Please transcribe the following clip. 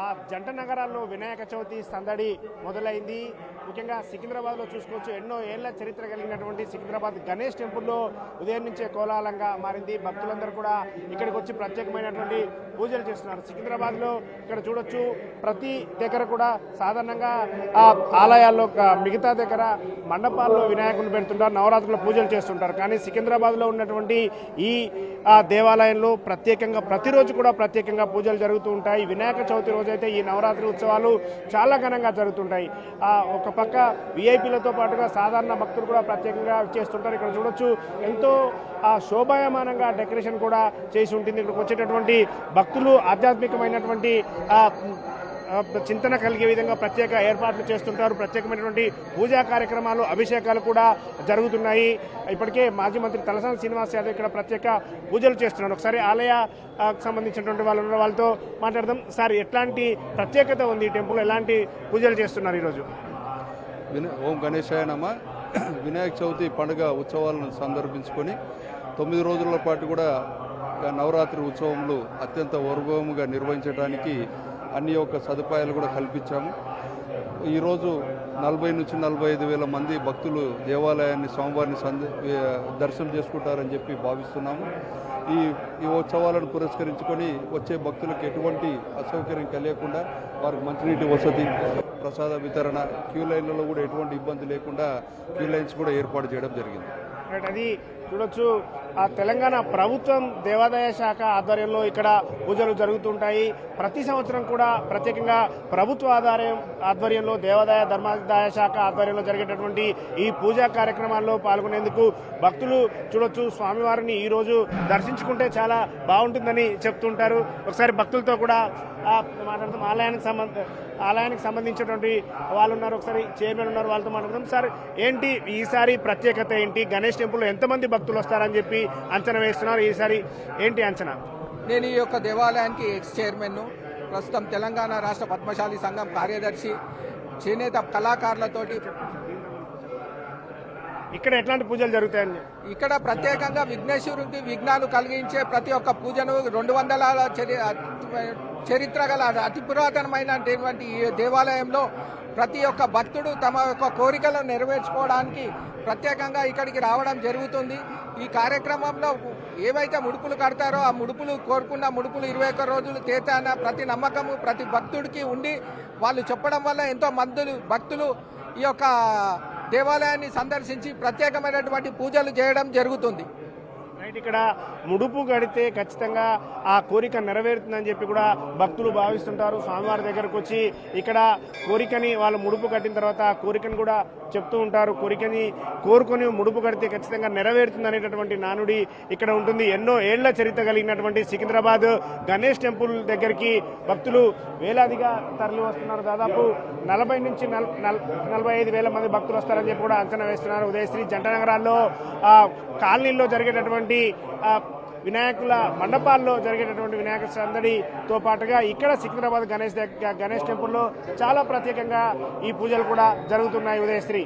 ఆ జంట నగరాల్లో వినాయక చవితి సందడి మొదలైంది. ముఖ్యంగా సికింద్రాబాద్లో చూసుకోవచ్చు. ఎన్నో ఏళ్ళ చరిత్ర కలిగినటువంటి సికింద్రాబాద్ గణేష్ టెంపుల్లో ఉదయం నుంచే కోలాహలంగా మారింది. భక్తులందరూ కూడా ఇక్కడికి వచ్చి ప్రత్యేకమైనటువంటి పూజలు చేస్తున్నారు. సికింద్రాబాద్లో ఇక్కడ చూడొచ్చు ప్రతి దగ్గర కూడా సాధారణంగా ఆ ఆలయాల్లో మిగతా దగ్గర మండపాల్లో వినాయకుని పెడుతుంటారు నవరాత్రుల పూజలు చేస్తుంటారు. కానీ సికింద్రాబాద్లో ఉన్నటువంటి ఈ ఆ దేవాలయంలో ప్రత్యేకంగా ప్రతిరోజు కూడా ప్రత్యేకంగా పూజలు జరుగుతూ ఉంటాయి. వినాయక చవితి రోజు రోజైతే ఈ నవరాత్రి ఉత్సవాలు చాలా ఘనంగా జరుగుతుంటాయి. ఆ ఒక పక్క విఐపీలతో పాటుగా సాధారణ భక్తులు కూడా ప్రత్యేకంగా చేస్తుంటారు. ఇక్కడ చూడొచ్చు ఎంతో ఆ శోభాయమానంగా డెకరేషన్ కూడా చేసి ఉంటుంది. ఇక్కడికి వచ్చేటటువంటి భక్తులు ఆధ్యాత్మికమైనటువంటి ఆ, చింతన కలిగే విధంగా ప్రత్యేక ఏర్పాట్లు చేస్తుంటారు. ప్రత్యేకమైనటువంటి పూజా కార్యక్రమాలు అభిషేకాలు కూడా జరుగుతున్నాయి. ఇప్పటికే మాజీ మంత్రి తలసాని శ్రీనివాస్ యాదవ్ ఇక్కడ ప్రత్యేక పూజలు చేస్తున్నారు. ఒకసారి ఆలయ సంబంధించినటువంటి వాళ్ళు వాళ్ళతో మాట్లాడదాం. సార్ ఎట్లాంటి ప్రత్యేకత ఉంది ఈ టెంపుల్ ఎలాంటి పూజలు చేస్తున్నారు ఈరోజు? ఓం గణేశాయ నమ. వినాయక చవితి పండుగ ఉత్సవాలను సందర్భించుకొని తొమ్మిది రోజుల పాటు కూడా నవరాత్రి ఉత్సవములు అత్యంత వైభవముగా నిర్వహించడానికి అన్ని యొక్క సదుపాయాలు కూడా కల్పించాము. ఈరోజు నలభై నుంచి నలభై ఐదు వేల మంది భక్తులు దేవాలయాన్ని స్వామివారిని సంద దర్శనం చేసుకుంటారని చెప్పి భావిస్తున్నాము. ఈ ఈ ఉత్సవాలను పురస్కరించుకొని వచ్చే భక్తులకు ఎటువంటి అసౌకర్యం కలిగకుండా వారికి మంచినీటి వసతి ప్రసాద వితరణ క్యూ లైన్లలో కూడా ఎటువంటి ఇబ్బంది లేకుండా క్యూ లైన్స్ కూడా ఏర్పాటు చేయడం జరిగింది. రైట్, అది చూడొచ్చు. ఆ తెలంగాణ ప్రభుత్వం దేవాదాయ శాఖ ఆధ్వర్యంలో ఇక్కడ పూజలు జరుగుతుంటాయి. ప్రతి సంవత్సరం కూడా ప్రత్యేకంగా ప్రభుత్వ ఆధ్వర్యం ఆధ్వర్యంలో దేవాదాయ ధర్మాదాయ శాఖ ఆధ్వర్యంలో జరిగేటటువంటి ఈ పూజా కార్యక్రమాల్లో పాల్గొనేందుకు భక్తులు చూడొచ్చు. స్వామివారిని ఈరోజు దర్శించుకుంటే చాలా బాగుంటుందని చెప్తుంటారు. ఒకసారి భక్తులతో కూడా మాట్లాడదాం ఆలయానికి సంబంధ ఆలయానికి సంబంధించినటువంటి వాళ్ళు ఉన్నారు. ఒకసారి చైర్మన్ ఉన్నారు వాళ్ళతో మాట్లాడదాం. సార్ ఏంటి ఈసారి ప్రత్యేకత ఏంటి? గణేష్ టెంపుల్లో ఎంతమంది భక్తులు వస్తారని చెప్పి అంచనా వేస్తున్నారు. ఈసారి ఏంటి అంచనా? నేను ఈ యొక్క దేవాలయానికి ఎక్స్ చైర్మన్ ప్రస్తుతం తెలంగాణ రాష్ట్ర పద్మశాలి సంఘం కార్యదర్శి చేనేత కళాకారులతోటి ఇక్కడ ఎట్లాంటి పూజలు జరుగుతాయని ఇక్కడ ప్రత్యేకంగా విఘ్నేశ్వరునికి విఘ్నాలు కలిగించే ప్రతి ఒక్క పూజను రెండు వందల చరి- చరిత్ర గల అతి పురాతనమైనటువంటి ఈ దేవాలయంలో ప్రతి ఒక్క భక్తుడు తమ యొక్క కోరికలను నెరవేర్చుకోవడానికి ప్రత్యేకంగా ఇక్కడికి రావడం జరుగుతుంది. ఈ కార్యక్రమంలో ఏవైతే ముడుపులు కడతారో ఆ ముడుపులు కోరుకున్న ముడుపులు ఇరవై ఒక్క రోజులు తీర్చాన ప్రతి నమ్మకము ప్రతి భక్తుడికి ఉండి వాళ్ళు చెప్పడం వల్ల ఎంతో మందులు భక్తులు ఈ యొక్క దేవాలయాన్ని సందర్శించి ప్రత్యేకమైనటువంటి పూజలు చేయడం జరుగుతుంది. రైట్ ఇక్కడ ముడుపు కడితే ఖచ్చితంగా ఆ కోరిక నెరవేరుతుందని చెప్పి కూడా భక్తులు భావిస్తుంటారు. స్వామివారి దగ్గరకు వచ్చి ఇక్కడ కోరికని వాళ్ళు ముడుపు కట్టిన తర్వాత ఆ కోరికను కూడా చెప్తూ ఉంటారు. కోరికని కోరుకొని ముడుపు కడితే ఖచ్చితంగా నెరవేరుతుంది అనేటటువంటి నానుడి ఇక్కడ ఉంటుంది. ఎన్నో ఏళ్ళ చరిత్ర కలిగినటువంటి సికింద్రాబాద్ గణేష్ టెంపుల్ దగ్గరికి భక్తులు వేలాదిగా తరలి వస్తున్నారు. దాదాపు నలభై నుంచి నలభై ఐదు వేల మంది భక్తులు వస్తారని చెప్పి కూడా అంచనా వేస్తున్నారు. ఉదయశ్రీ జంట నగరాల్లో కాలనీల్లో జరిగేటటువంటి వినాయకుల మండపాల్లో జరిగేటటువంటి వినాయక సందడితో పాటుగా ఇక్కడ సికింద్రాబాద్ గణేష్ దగ్గర గణేష్ టెంపుల్లో చాలా ప్రత్యేకంగా ఈ పూజలు కూడా జరుగుతున్నాయి ఉదయశ్రీ.